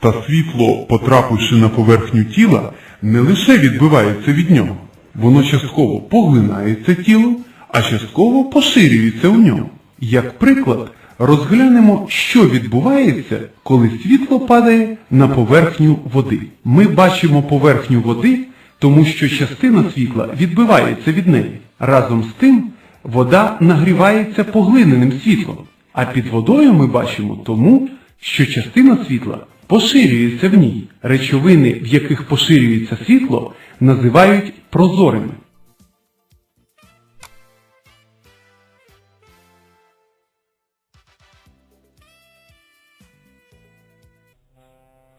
Та світло, потрапивши на поверхню тіла, не лише відбивається від нього, воно частково поглинається тілом, а частково поширюється у ньому. Як приклад, розглянемо, що відбувається, коли світло падає на поверхню води. Ми бачимо поверхню води, тому що частина світла відбивається від неї. Разом з тим, вода нагрівається поглиненим світлом, а під водою ми бачимо тому, що частина світла поширюється в ній. Речовини, в яких поширюється світло, називають прозорими.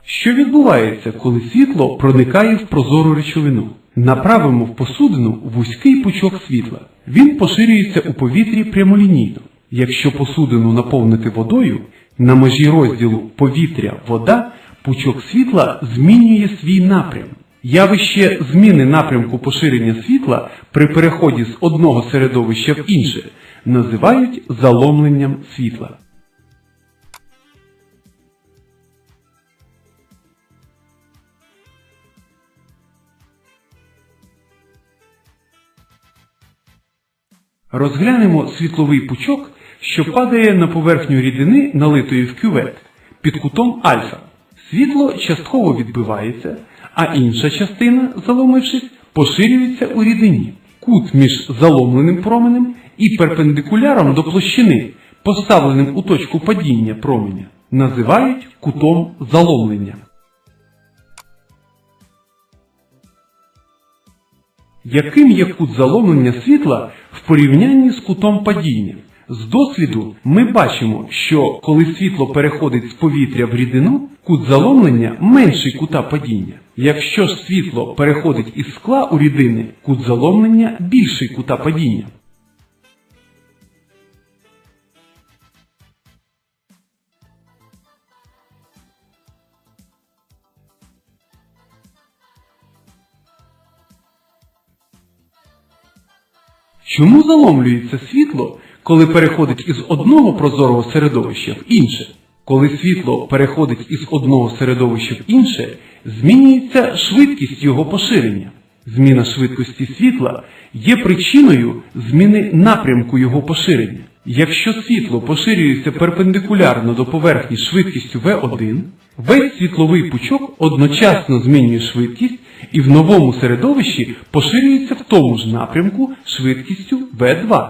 Що відбувається, коли світло проникає в прозору речовину? Направимо в посудину вузький пучок світла. Він поширюється у повітрі прямолінійно. Якщо посудину наповнити водою, на межі розділу повітря-вода пучок світла змінює свій напрям. Явище зміни напрямку поширення світла при переході з одного середовища в інше називають заломленням світла. Розглянемо світловий пучок, що падає на поверхню рідини, налитої в кювет, під кутом альфа. Світло частково відбивається, а інша частина, заломившись, поширюється у рідині. Кут між заломленим променем і перпендикуляром до площини, поставленим у точку падіння променя, називають кутом заломлення. Яким є кут заломлення світла в порівнянні з кутом падіння? З досвіду ми бачимо, що коли світло переходить з повітря в рідину, кут заломлення менший кута падіння. Якщо ж світло переходить із скла у рідини, кут заломлення більший кута падіння. Чому заломлюється світло, коли переходить із одного прозорого середовища в інше? Коли світло переходить із одного середовища в інше, змінюється швидкість його поширення. Зміна швидкості світла є причиною зміни напрямку його поширення. Якщо світло поширюється перпендикулярно до поверхні швидкістю v1, весь світловий пучок одночасно змінює швидкість і в новому середовищі поширюється в тому ж напрямку швидкістю v2.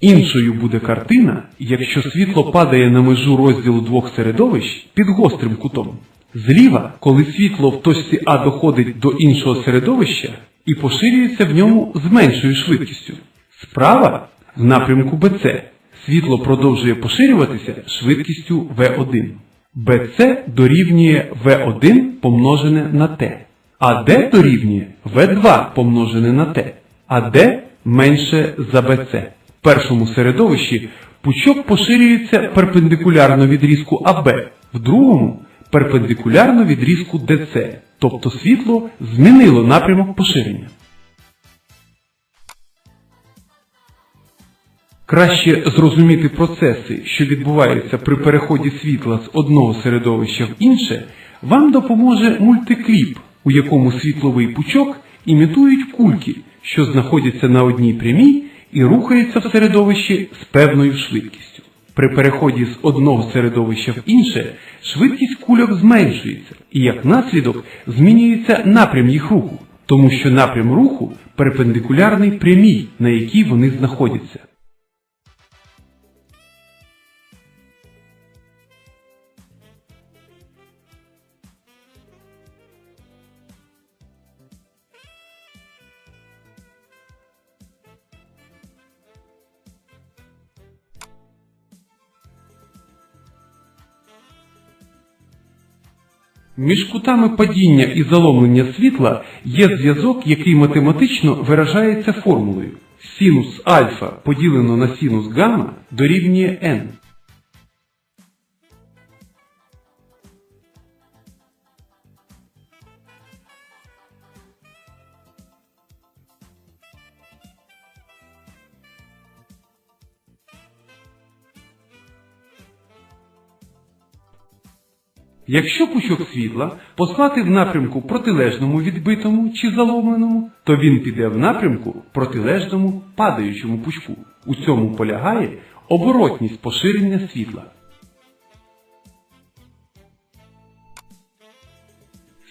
Іншою буде картина, якщо світло падає на межу розділу двох середовищ під гострим кутом. Зліва, коли світло в точці А доходить до іншого середовища і поширюється в ньому з меншою швидкістю. Справа, в напрямку BC, світло продовжує поширюватися швидкістю V1. BC дорівнює V1 помножене на T, а D дорівнює V2 помножене на T, а D менше за BC. В першому середовищі пучок поширюється перпендикулярно відрізку АБ, в другому перпендикулярно відрізку DC, тобто світло змінило напрямок поширення. Краще зрозуміти процеси, що відбуваються при переході світла з одного середовища в інше, вам допоможе мультикліп, у якому світловий пучок імітують кульки, що знаходяться на одній прямій і рухаються в середовищі з певною швидкістю. При переході з одного середовища в інше швидкість кульок зменшується і як наслідок змінюється напрям їх руху, тому що напрям руху перпендикулярний прямій, на якій вони знаходяться. Між кутами падіння і заломлення світла є зв'язок, який математично виражається формулою. Синус альфа поділено на синус гамма дорівнює n. Якщо пучок світла послати в напрямку протилежному відбитому чи заломленому, то він піде в напрямку протилежному падаючому пучку. У цьому полягає оборотність поширення світла.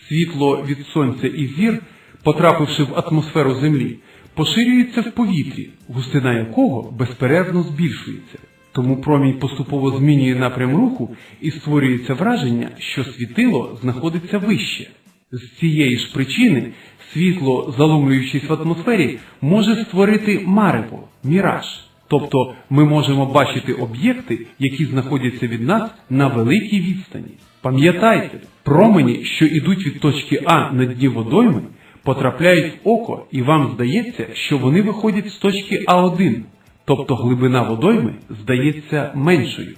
Світло від сонця і зір, потрапивши в атмосферу Землі, поширюється в повітрі, густина якого безперервно збільшується. Тому промінь поступово змінює напрям руху і створюється враження, що світило знаходиться вище. З цієї ж причини світло, заломлюючись в атмосфері, може створити марево, міраж. Тобто ми можемо бачити об'єкти, які знаходяться від нас на великій відстані. Пам'ятайте, промені, що йдуть від точки А на дні водойми, потрапляють в око, і вам здається, що вони виходять з точки А1, тобто глибина водойми здається меншою.